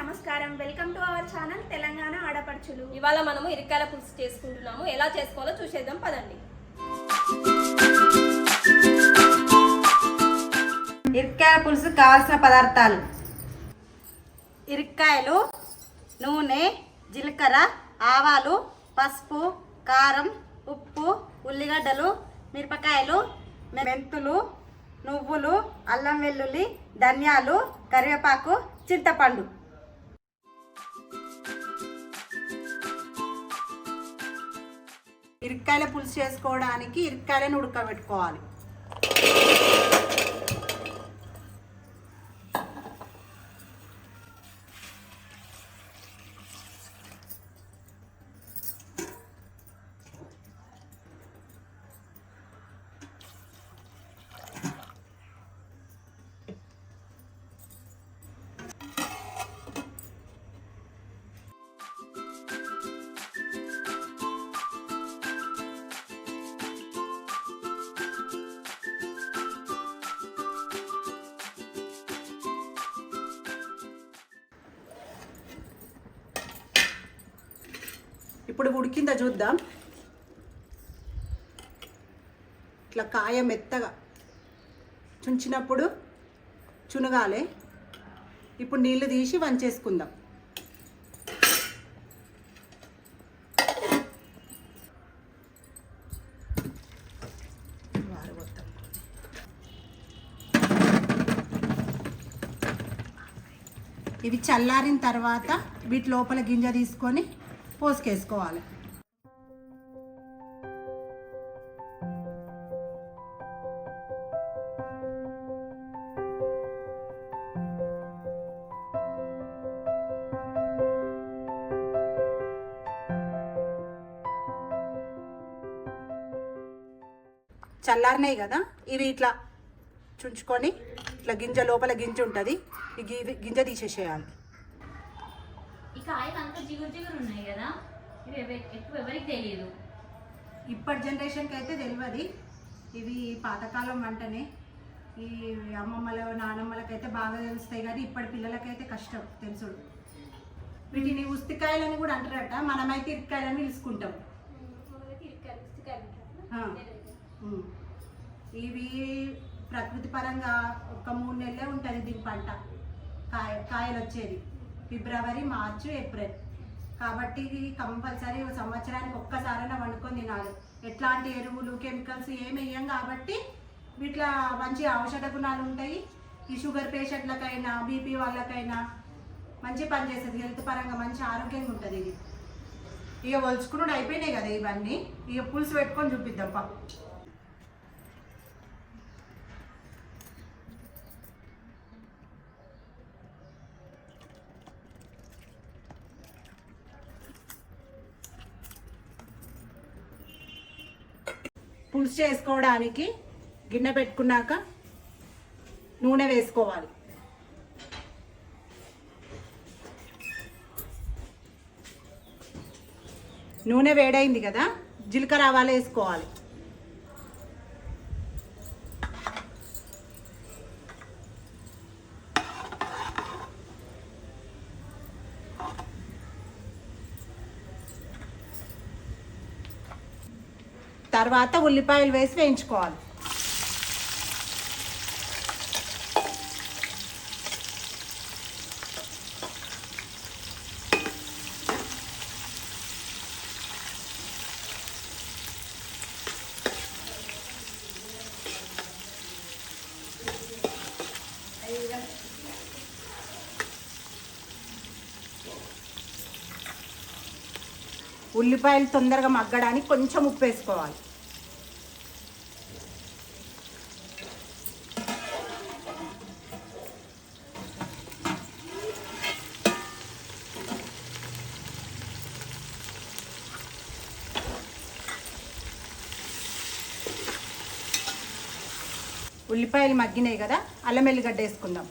నమస్కారం. Welcome to our channel Telangana ఆడపడుచులు. ఇవాళ మనము ఇరికాయల పులుసు చేసుకుంటున్నాము. ఎలా చేసుకోవాలో చూసేద్దాం పదండి. ఇరక్కాయ పులుసు కావాల్సిన పదార్థాలు. ఇరక్కాయలు నూనె జీలకర్ర ఆవాలు పసుపు కారం ఉప్పు ఉల్లిగడ్డలు మిరపకాయలు మెంతులు నువ్వులు అల్లం వెల్లుల్లి ధనియాలు కరివేపాకు చింతపండు. ఇరక్కాయల పులుసు చేసుకోవడానికి ఇరక్కాయలను ఉడకబెట్టుకోవాలి. ఇప్పుడు ఉడికిందా చూద్దాం. ఇట్లా కాయ మెత్తగా చుంచినప్పుడు చునగాలి. ఇప్పుడు నీళ్ళు తీసి వంచేసుకుందాం. ఇవి చల్లారిన తర్వాత వీటి లోపల గింజ తీసుకొని పోసుకేసుకోవాలి చల్లారినాయి కదా ఇవి ఇట్లా చుంచుకొని ఇట్లా గింజ లోపల గింజ ఉంటుంది ఈ గింజ తీసేసేయాలి. కాయలు అంతా జిగురు జిగురు ఉన్నాయి కదా. ఇవి ఎక్కువ ఎవరికి తెలియదు. ఇప్పటి జనరేషన్కి అయితే తెలియదు ఇవి పాతకాలం వంటనే. ఈ అమ్మమ్మల నానమ్మలకైతే బాగా తెలుస్తాయి కానీ ఇప్పటి పిల్లలకైతే కష్టం తెలుసుడు. వీటిని ఉస్తికాయలని కూడా అంటారట. మనమైతే ఇరకాయలని పిలుచుకుంటాం. ఇవి ప్రకృతి పరంగా ఒక మూడు నెలలే ఉంటుంది దీని పంట. కాయ కాయలు వచ్చేది ఫిబ్రవరి మార్చి ఏప్రిల్. కాబట్టి ఇది కంపల్సరీ సంవత్సరానికి ఒక్కసారైనా వండుకొని తినాలి. ఎట్లాంటి ఎరువులు కెమికల్స్ ఏమి వేయం కాబట్టి వీటిలో మంచి ఔషధ గుణాలు ఉంటాయి. ఈ షుగర్ పేషెంట్లకైనా బీపీ వాళ్ళకైనా మంచి పని చేస్తుంది. హెల్త్ పరంగా మంచి ఆరోగ్యంగా ఉంటుంది ఇది. ఇక వలుచుకున్నాడు అయిపోయినాయి కదా ఇవన్నీ. ఇక పులుసు పెట్టుకొని చూపిద్దాం పులుసు చేసుకోవడానికి గిన్నె పెట్టుకున్నాక నూనె వేసుకోవాలి. నూనె వేడైంది కదా జీలకర్ర ఆవాలు వేసుకోవాలి. తర్వాత ఉల్లిపాయలు వేసి వేయించుకోవాలి. ఉల్లిపాయలు తొందరగా మగ్గడానికి కొంచెం ఉప్పు వేసుకోవాలి. ఉల్లిపాయలు మగ్గినాయి కదా అల్లం ఎల్లిగడ్డ వేసుకుందాం.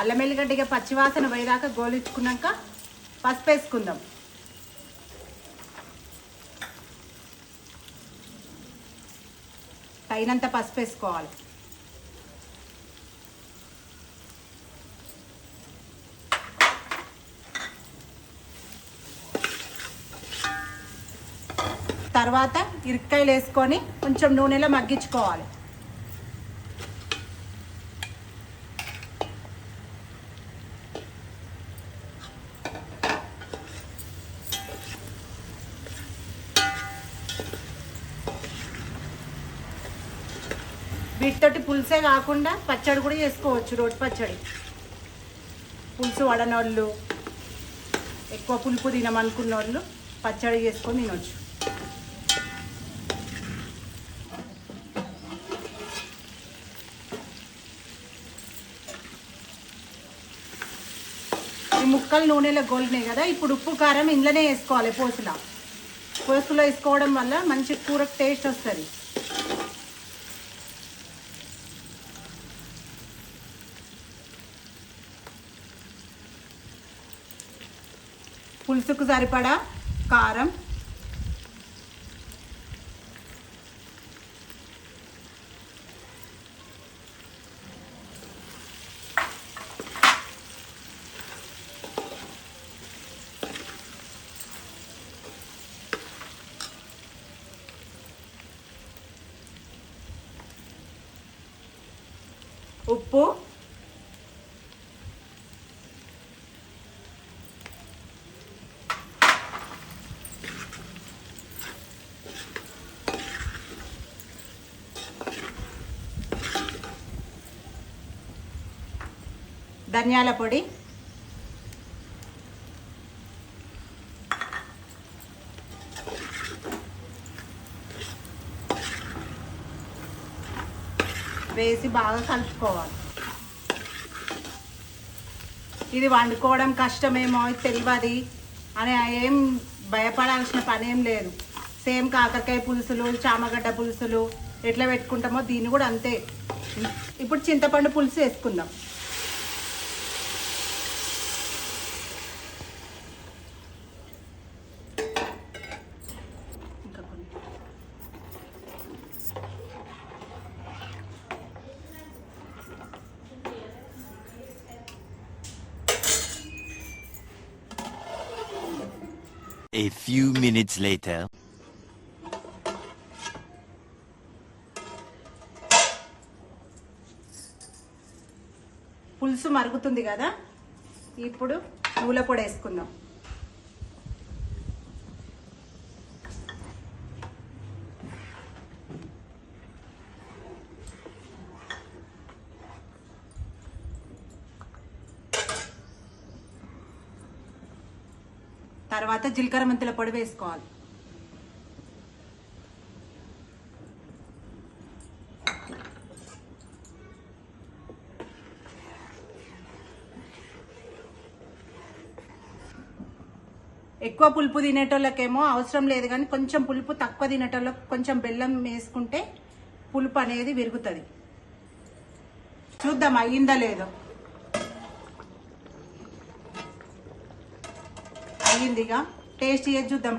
అల్లం ఎల్లిగడ్డగా పచ్చివాసన పోయేదాకా గోలించుకున్నాక పసుపు వేసుకుందాం. తగినంత పసుపు వేసుకోవాలి. తర్వాత ఇరక్కాయలు వేసుకొని కొంచెం నూనెలో మగ్గించుకోవాలి. వీటితోటి పులుసే కాకుండా పచ్చడి కూడా చేసుకోవచ్చు రోటి పచ్చడి. పులుసు వడనోళ్ళు ఎక్కువ పులుపు తినమనుకున్న వాళ్ళు పచ్చడి చేసుకొని తినొచ్చు. ఈ ముక్కలు నూనెలో గోలినాయి కదా ఇప్పుడు ఉప్పు కారం ఇందులోనే వేసుకోవాలి పోసులో. పోసులో వేసుకోవడం వల్ల మంచి కూరకు టేస్ట్ వస్తుంది. పులుసుకు సరిపడా కారం. ఉప్పు. ధనియాల పొడి. వేసి బాగా కలుపుకోవాలి. ఇది వండుకోవడం కష్టమేమో తెలియదు అని ఏం భయపడాల్సిన పని ఏం లేదు. సేమ్ కాకరకాయ పులుసులు చామగడ్డ పులుసులు ఎట్లా పెట్టుకుంటామో దీన్ని కూడా అంతే. ఇప్పుడు చింతపండు పులుసు వేసుకుందాం ఇంకా కొన్ని A few minutes later. పులుసు మరుగుతుంది కదా ఇప్పుడు నువ్వుల పొడి వేసుకుందాం తర్వాత జీలకర్ర మెంతుల పొడి వేసుకోవాలి. ఎక్కువ పులుపు తినేటోళ్ళకేమో అవసరం లేదు కానీ కొంచెం పులుపు తక్కువ తినేటోళ్ళకి కొంచెం బెల్లం వేసుకుంటే పులుపు అనేది విరుగుతుంది. చూద్దాం అయ్యిందా లేదో? అయ్యిందిగా? టేస్ట్ చేసి చూద్దాం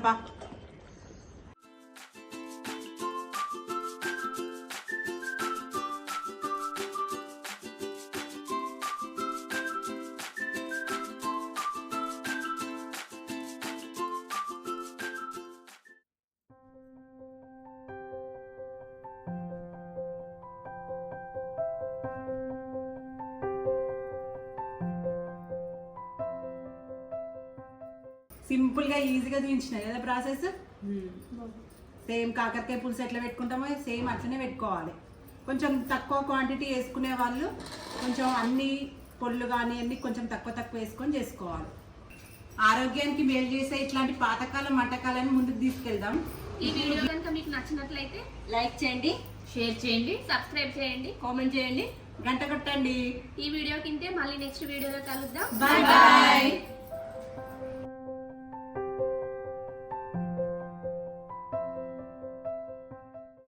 పా సింపుల్గా ఈజీగా చూపించిన కదా ప్రాసెస్ సేమ్ కాకరకాయ పులుసు ఎట్లా పెట్టుకుంటామో సేమ్ అట్లనే పెట్టుకోవాలి. కొంచెం తక్కువ క్వాంటిటీ వేసుకునే వాళ్ళు కొంచెం అన్ని పొళ్ళు కానీ అన్ని కొంచెం తక్కువ తక్కువ వేసుకొని చేసుకోవాలి. ఆరోగ్యానికి మేలు చేసే ఇట్లాంటి పాతకాలం వంటకాలను ముందుకు తీసుకెళ్దాం. ఈ వీడియో కనుక మీకు నచ్చినట్లయితే లైక్ చేయండి షేర్ చేయండి సబ్స్క్రైబ్ చేయండి కామెంట్ చేయండి. గంట కొట్టండి. ఈ వీడియో కింటే మళ్ళీ నెక్స్ట్ వీడియోలో కలుద్దాం. Bye bye